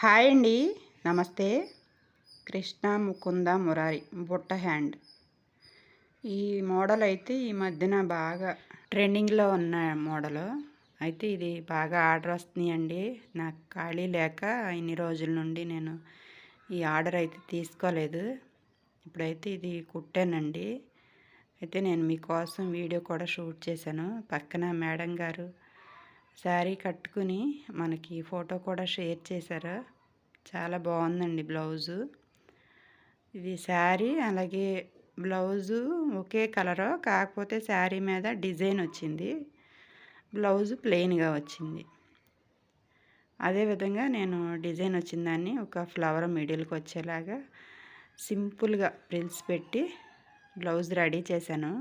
Hi అండి. నమస్తే. కృష్ణ ముకుంద మురారి బుట్ట హ్యాండ్. ఈ మోడల్ అయితే ఈ మధ్యన బాగా ట్రెండింగ్లో ఉన్న మోడల్. అయితే ఇది బాగా ఆర్డర్ వస్తున్నాయండి నాకు ఖాళీ లేక ఇన్ని రోజుల నుండి నేను ఈ ఆర్డర్ అయితే తీసుకోలేదు. ఇప్పుడైతే ఇది కుట్టానండి. అయితే నేను మీకోసం వీడియో కూడా షూట్ చేశాను. పక్కన మేడం గారు శారీ కట్టుకుని మనకి ఫోటో కూడా షేర్ చేశారు. చాలా బాగుందండి బ్లౌజు. ఇది శారీ అలాగే బ్లౌజు ఒకే కలరు కాకపోతే శారీ మీద డిజైన్ వచ్చింది. బ్లౌజు ప్లెయిన్గా వచ్చింది. అదేవిధంగా నేను డిజైన్ వచ్చిన దాన్ని ఒక ఫ్లవర్ మిడిల్కి వచ్చేలాగా సింపుల్గా ప్రిల్స్ పెట్టి బ్లౌజ్ రెడీ చేశాను.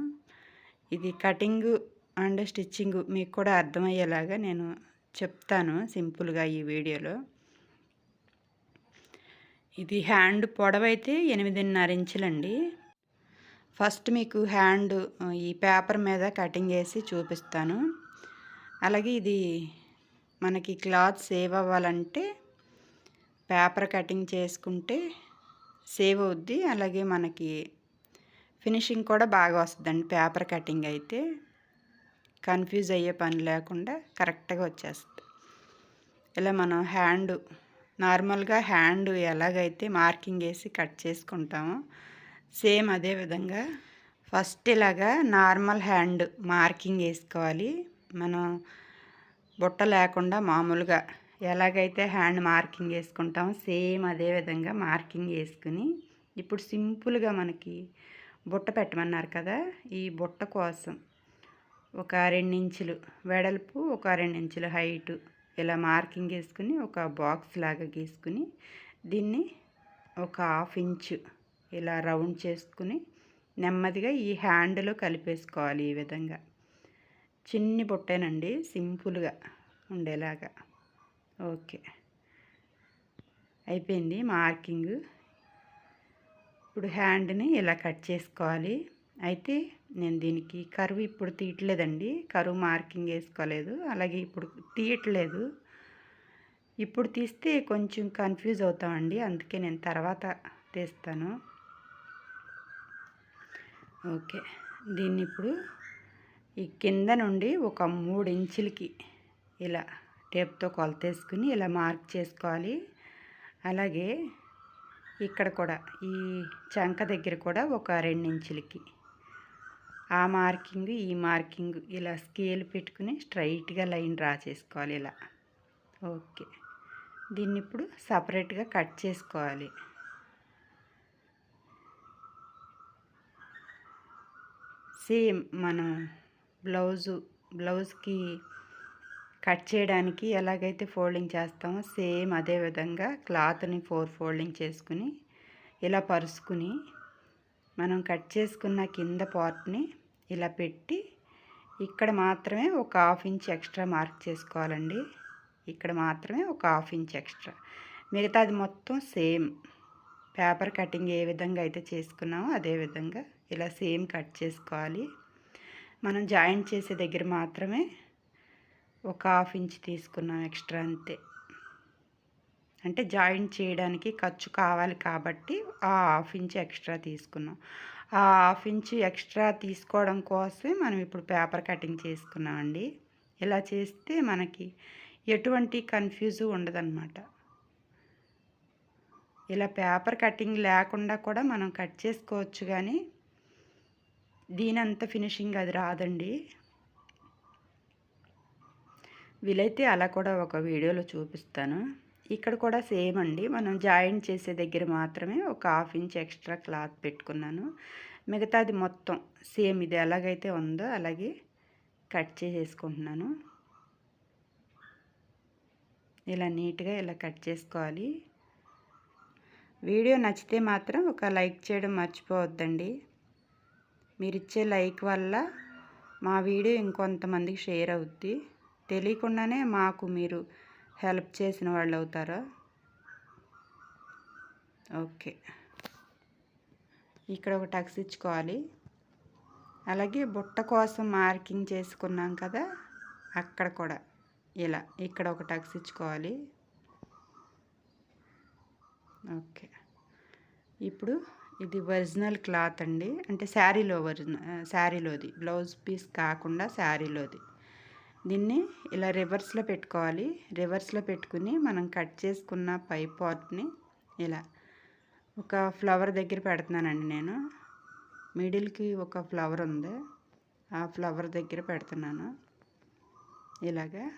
ఇది కటింగు అండ్ స్టిచ్చింగ్ మీకు కూడా అర్థమయ్యేలాగా నేను చెప్తాను సింపుల్గా ఈ వీడియోలో. ఇది హ్యాండ్ పొడవైతే ఎనిమిదిన్నర ఇంచులండి. ఫస్ట్ మీకు హ్యాండ్ ఈ పేపర్ మీద కటింగ్ వేసి చూపిస్తాను. అలాగే ఇది మనకి క్లాత్ సేవ్ అవ్వాలంటే పేపర్ కటింగ్ చేసుకుంటే సేవ్ అవుద్ది. అలాగే మనకి ఫినిషింగ్ కూడా బాగా వస్తుందండి పేపర్ కటింగ్ అయితే. కన్ఫ్యూజ్ అయ్యే పని లేకుండా కరెక్ట్గా వచ్చేస్తుంది. ఇలా మనం హ్యాండ్ నార్మల్గా హ్యాండ్ ఎలాగైతే మార్కింగ్ వేసి కట్ చేసుకుంటామో సేమ్ అదే విధంగా ఫస్ట్ ఇలాగా నార్మల్ హ్యాండ్ మార్కింగ్ వేసుకోవాలి. మనం బుట్ట లేకుండా మామూలుగా ఎలాగైతే హ్యాండ్ మార్కింగ్ వేసుకుంటామో సేమ్ అదే విధంగా మార్కింగ్ వేసుకుని ఇప్పుడు సింపుల్గా మనకి బుట్ట పెట్టమన్నారు కదా ఈ బుట్ట కోసం ఒక రెండించులు వెడల్పు ఒక రెండించులు హైటు. ఇలా మార్కింగ్ వేసుకుని ఒక బాక్స్ లాగా గీసుకుని దీన్ని ఒక హాఫ్ ఇంచు ఇలా రౌండ్ చేసుకుని నెమ్మదిగా ఈ హ్యాండ్లో కలిపేసుకోవాలి ఈ విధంగా. చిన్ని బుట్టేనండి సింపుల్గా ఉండేలాగా. ఓకే. అయిపోయింది మార్కింగ్. ఇప్పుడు హ్యాండ్ని ఇలా కట్ చేసుకోవాలి. అయితే నేను దీనికి కరువు ఇప్పుడు తీయట్లేదండి. కరువు మార్కింగ్ వేసుకోలేదు. అలాగే ఇప్పుడు తీయట్లేదు. ఇప్పుడు తీస్తే కొంచెం కన్ఫ్యూజ్ అవుతామండి. అందుకే నేను తర్వాత తీస్తాను. ఓకే. దీన్ని ఇప్పుడు ఈ కింద నుండి ఒక మూడు ఇంచులకి ఇలా టేప్తో కొలతేసుకుని ఇలా మార్క్ చేసుకోవాలి. అలాగే ఇక్కడ కూడా ఈ చంక దగ్గర కూడా ఒక రెండు ఇంచులకి ఆ మార్కింగ్ ఈ మార్కింగ్ ఇలా స్కేల్ పెట్టుకుని స్ట్రైట్గా లైన్ డ్రా చేసుకోవాలి ఇలా. ఓకే. దీన్ని ఇప్పుడు సపరేట్గా కట్ చేసుకోవాలి. సేమ్ మనం బ్లౌజు బ్లౌజ్కి కట్ చేయడానికి ఎలాగైతే ఫోల్డింగ్ చేస్తామో సేమ్ అదే విధంగా క్లాత్ని ఫోర్ ఫోల్డింగ్ చేసుకుని ఇలా పరుచుకుని మనం కట్ చేసుకున్న కింద పార్ట్ని ఇలా పెట్టి ఇక్కడ మాత్రమే ఒక హాఫ్ ఇంచ్ ఎక్స్ట్రా మార్క్ చేసుకోవాలండి. ఇక్కడ మాత్రమే ఒక హాఫ్ ఇంచ్ ఎక్స్ట్రా. మిగతాది మొత్తం సేమ్. పేపర్ కటింగ్ ఏ విధంగా అయితే చేసుకున్నామో అదే విధంగా ఇలా సేమ్ కట్ చేసుకోవాలి. మనం జాయింట్ చేసే దగ్గర మాత్రమే ఒక హాఫ్ ఇంచ్ తీసుకున్నాం ఎక్స్ట్రా అంతే. అంటే జాయింట్ చేయడానికి ఖర్చు కావాలి కాబట్టి ఆ హాఫ్ ఇంచ్ ఎక్స్ట్రా తీసుకున్నాం. ఆ హాఫ్ ఇంచ్ ఎక్స్ట్రా తీసుకోవడం కోసమే మనం ఇప్పుడు పేపర్ కటింగ్ చేసుకున్నామండి ఇలా చేస్తే మనకి ఎటువంటి కన్ఫ్యూజ్ ఉండదన్నమాట. ఇలా పేపర్ కటింగ్ లేకుండా కూడా మనం కట్ చేసుకోవచ్చు కానీ దీనంత ఫినిషింగ్ అది రాదండి. వీలైతే అలా కూడా ఒక వీడియోలో చూపిస్తాను. ఇక్కడ కూడా సేమ్ అండి. మనం జాయింట్ చేసే దగ్గర మాత్రమే ఒక హాఫ్ ఇంచ్ ఎక్స్ట్రా క్లాత్ పెట్టుకున్నాను. మిగతాది మొత్తం సేమ్ ఇది ఎలాగైతే ఉందో అలాగే కట్ చేసేసుకుంటున్నాను. ఇలా నీట్గా ఇలా కట్ చేసుకోవాలి. వీడియో నచ్చితే మాత్రం ఒక లైక్ చేయడం మర్చిపోవద్దండి. మీరు ఇచ్చే లైక్ వల్ల మా వీడియో ఇంకొంతమందికి షేర్ అవుద్ది. తెలియకుండానే మాకు మీరు హెల్ప్ చేసిన వాళ్ళు అవుతారా? ఓకే. ఇక్కడ ఒక టక్స్ ఇచ్చుకోవాలి. అలాగే బుట్ట కోసం మార్కింగ్ చేసుకున్నాం కదా అక్కడ కూడా. ఇలా ఇక్కడ ఒక టక్స్ ఇచ్చుకోవాలి. ఓకే. ఇప్పుడు ఇది ఒరిజినల్ క్లాత్ అండి. అంటే శారీలో ఒరిజినల్ శారీలోది. బ్లౌజ్ పీస్ కాకుండా శారీలోది. దీన్ని ఇలా రివర్స్లో పెట్టుకోవాలి. రివర్స్లో పెట్టుకుని మనం కట్ చేసుకున్న పై పార్ట్ని ఇలా ఒక ఫ్లవర్ దగ్గర పెడుతున్నానండి నేను. మిడిల్కి ఒక ఫ్లవర్ ఉంది. ఆ ఫ్లవర్ దగ్గర పెడుతున్నాను. ఇలాగా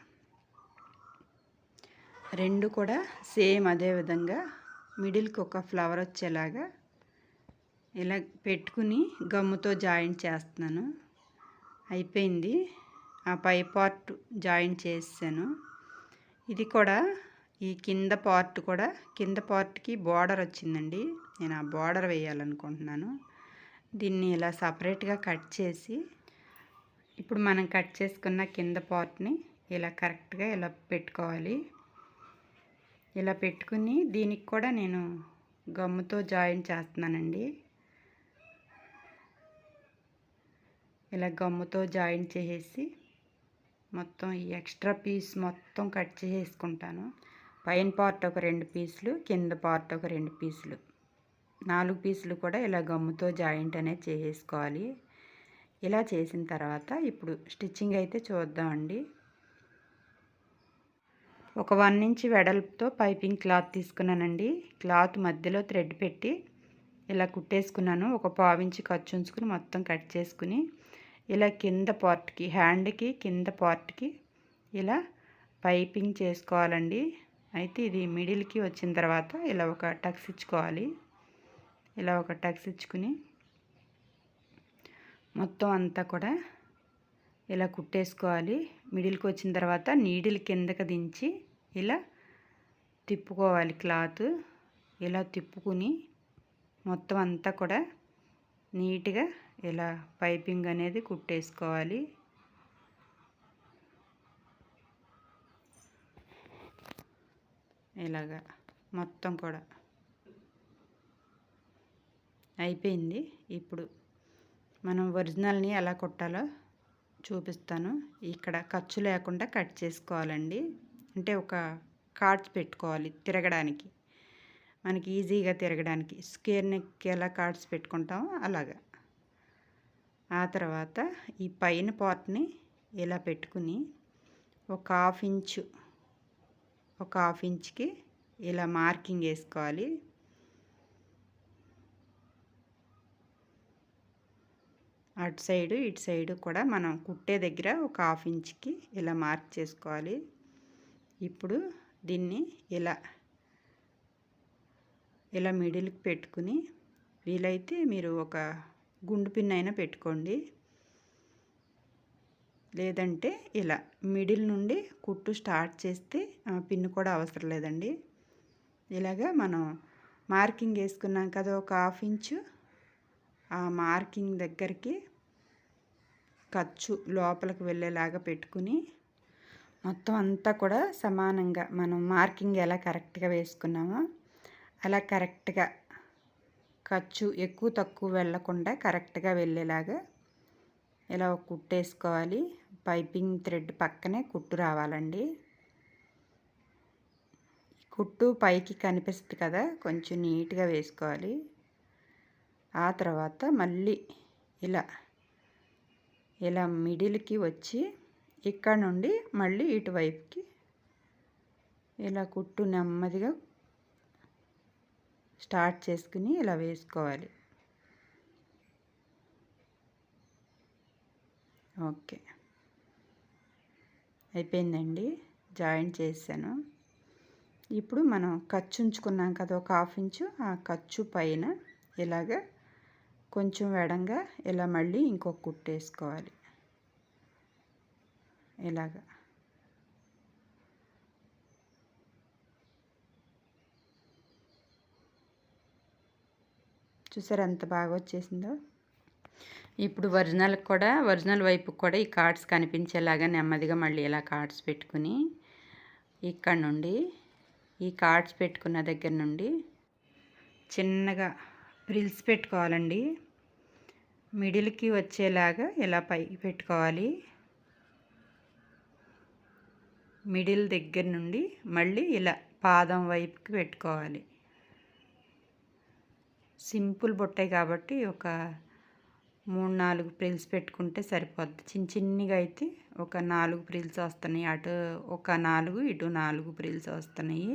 రెండు కూడా సేమ్ అదే విధంగా మిడిల్కి ఒక ఫ్లవర్ వచ్చేలాగా ఇలా పెట్టుకుని గమ్ముతో జాయింట్ చేస్తున్నాను. అయిపోయింది. ఆ పై పార్ట్ జాయిన్ చేసాను ఇది కూడా ఈ కింద పార్ట్ కూడా కింద పార్ట్కి బార్డర్ వచ్చిందండి. నేను ఆ బార్డర్ వేయాలనుకుంటున్నాను. దీన్ని ఇలా సపరేట్గా కట్ చేసి ఇప్పుడు మనం కట్ చేసుకున్న కింద పార్ట్ని ఇలా కరెక్ట్గా ఇలా పెట్టుకోవాలి. ఇలా పెట్టుకుని దీనికి కూడా నేను గమ్ముతో జాయిన్ చేస్తున్నానండి. ఇలా గమ్ముతో జాయిన్ చేసేసి మొత్తం ఈ ఎక్స్ట్రా పీస్ మొత్తం కట్ చేసుకుంటాను పైన పార్ట్ ఒక రెండు పీసులు కింద పార్ట్ ఒక రెండు పీసులు. నాలుగు పీసులు కూడా ఇలా గమ్ముతో జాయింట్ అనేది చేసేసుకోవాలి. ఇలా చేసిన తర్వాత ఇప్పుడు స్టిచ్చింగ్ అయితే చూద్దామండి. ఒక వన్ ఇంచ్ వెడల్పుతో పైపింగ్ క్లాత్ తీసుకున్నానండి. క్లాత్ మధ్యలో థ్రెడ్ పెట్టి ఇలా కుట్టేసుకున్నాను. ఒక పావించి ఖర్చు ఉంచుకుని మొత్తం కట్ చేసుకుని ఇలా కింద పార్ట్కి హ్యాండ్కి కింద పార్ట్కి ఇలా పైపింగ్ చేసుకోవాలండి. అయితే ఇది మిడిల్కి వచ్చిన తర్వాత ఇలా ఒక టక్స్ ఇచ్చుకోవాలి. ఇలా ఒక టక్స్ ఇచ్చుకుని మొత్తం అంతా కూడా ఇలా కుట్టేసుకోవాలి. మిడిల్కి వచ్చిన తర్వాత నీడిల్ కిందకి దించి ఇలా తిప్పుకోవాలి క్లాత్. ఇలా తిప్పుకుని మొత్తం అంతా కూడా నీట్గా ఇలా పైపింగ్ అనేది కుట్టేసుకోవాలి. ఇలాగా మొత్తం కూడా అయిపోయింది. ఇప్పుడు మనం ఒరిజినల్ని ఎలా కుట్టాలో చూపిస్తాను. ఇక్కడ ఖర్చు లేకుండా కట్ చేసుకోవాలండి. అంటే ఒక కార్డ్స్ పెట్టుకోవాలి తిరగడానికి. మనకి ఈజీగా తిరగడానికి. స్కేర్ నెక్ ఎలా కార్డ్స్ పెట్టుకుంటామో అలాగా. ఆ తర్వాత ఈ పైన పార్ట్ని ఇలా పెట్టుకుని ఒక హాఫ్ ఇంచు ఒక హాఫ్ ఇంచ్కి ఇలా మార్కింగ్ వేసుకోవాలి. అటు సైడు ఇటు సైడు కూడా మనం కుట్టే దగ్గర ఒక హాఫ్ ఇంచ్కి ఇలా మార్క్ చేసుకోవాలి. ఇప్పుడు దీన్ని ఇలా ఇలా మిడిల్కి పెట్టుకుని వీలైతే మీరు ఒక గుండు పిన్ అయినా పెట్టుకోండి. లేదంటే ఇలా మిడిల్ నుండి కుట్టు స్టార్ట్ చేస్తే పిన్ కూడా అవసరం లేదండి. ఇలాగా మనం మార్కింగ్ వేసుకున్నాం కదా ఒక హాఫ్ ఇంచు. ఆ మార్కింగ్ దగ్గరికి ఖర్చు లోపలికి వెళ్ళేలాగా పెట్టుకుని మొత్తం అంతా కూడా సమానంగా మనం మార్కింగ్ ఎలా కరెక్ట్గా వేసుకున్నామో అలా కరెక్ట్గా ఖర్చు ఎక్కువ తక్కువ వెళ్ళకుండా కరెక్ట్గా వెళ్ళేలాగా ఇలా ఒక కుట్టేసుకోవాలి పైపింగ్ థ్రెడ్ పక్కనే కుట్టు రావాలండి. కుట్టు పైకి కనిపిస్తుంది కదా కొంచెం నీట్గా వేసుకోవాలి. ఆ తర్వాత మళ్ళీ ఇలా ఇలా మిడిల్కి వచ్చి ఇక్కడ నుండి మళ్ళీ ఇటువైపుకి ఇలా కుట్టు నెమ్మదిగా స్టార్ట్ చేసుకుని ఇలా వేసుకోవాలి. ఓకే. అయిపోయిందండి. జాయింట్ చేశాను. ఇప్పుడు మనం ఖర్చు ఉంచుకున్నాం కదా ఒక హాఫ్ ఇంచు. ఆ ఖర్చు పైన ఇలాగ కొంచెం వెడంగా ఇలా మళ్ళీ ఇంకొక కుట్టేసుకోవాలి ఇలాగా. చూసారు ఎంత బాగా వచ్చేసిందో? ఇప్పుడు ఒరిజినల్ కూడా ఒరిజినల్ వైపు కూడా ఈ కార్డ్స్ కనిపించేలాగా నెమ్మదిగా మళ్ళీ ఇలా కార్డ్స్ పెట్టుకుని ఇక్కడ నుండి ఈ కార్డ్స్ పెట్టుకున్న దగ్గర నుండి చిన్నగా ప్రిల్స్ పెట్టుకోవాలండి. మిడిల్కి వచ్చేలాగా ఇలా పైకి పెట్టుకోవాలి. మిడిల్ దగ్గర నుండి మళ్ళీ ఇలా పాదం వైపుకి పెట్టుకోవాలి. సింపుల్ బొట్టే కాబట్టి ఒక మూడు నాలుగు ప్రిల్స్ పెట్టుకుంటే సరిపోద్ది. చిన్న చిన్నగా అయితే ఒక నాలుగు ప్రిల్స్ వస్తున్నాయి. అటు ఒక నాలుగు ఇటు నాలుగు ప్రిల్స్ వస్తున్నాయి.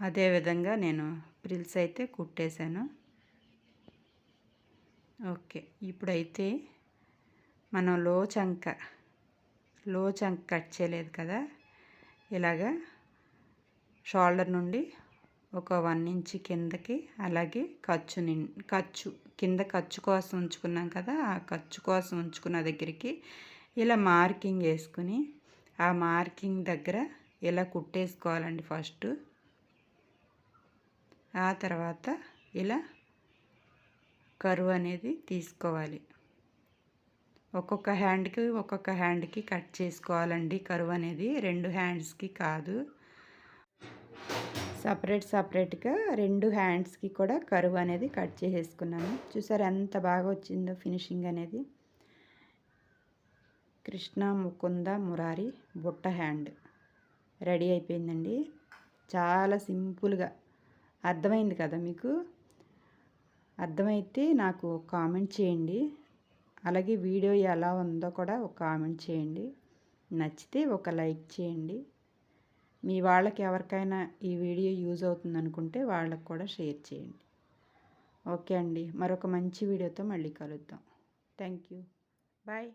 అదేవిధంగా నేను ప్రిల్స్ అయితే కుట్టేశాను. ఓకే ఇప్పుడైతే మనం లో చంక లో చంక కట్ చేయలేదు కదా? ఇలాగా షోల్డర్ నుండి ఒక వన్ ఇంచ్ కిందకి అలాగే ఖర్చు నిన్ ఖర్చు కింద ఖర్చు కోసం ఉంచుకున్నాం కదా ఆ ఖర్చు కోసం ఉంచుకున్న దగ్గరికి ఇలా మార్కింగ్ వేసుకుని ఆ మార్కింగ్ దగ్గర ఇలా కుట్టేసుకోవాలండి ఫస్ట్. ఆ తర్వాత ఇలా కరువు అనేది తీసుకోవాలి. ఒక్కొక్క హ్యాండ్కి ఒక్కొక్క హ్యాండ్కి కట్ చేసుకోవాలండి కరువు అనేది. రెండు హ్యాండ్స్కి కాదు. సపరేట్ సపరేట్గా రెండు హ్యాండ్స్కి కూడా కరువు అనేది కట్ చేసేసుకున్నాను. చూసారు ఎంత బాగా వచ్చిందో ఫినిషింగ్ అనేది. కృష్ణ ముకుంద మురారి బుట్ట హ్యాండ్ రెడీ అయిపోయిందండి. చాలా సింపుల్గా. అర్థమైంది కదా మీకు? అర్థమైతే నాకు కామెంట్ చేయండి. అలాగే వీడియో ఎలా ఉందో కూడా ఒక కామెంట్ చేయండి. నచ్చితే ఒక లైక్ చేయండి. మీ వాళ్ళకి ఎవరికైనా ఈ వీడియో యూజ్ అవుతుంది అనుకుంటే వాళ్ళకి కూడా షేర్ చేయండి. ఓకే అండి. మరొక మంచి వీడియోతో మళ్ళీ కలుద్దాం. Thank you. బాయ్.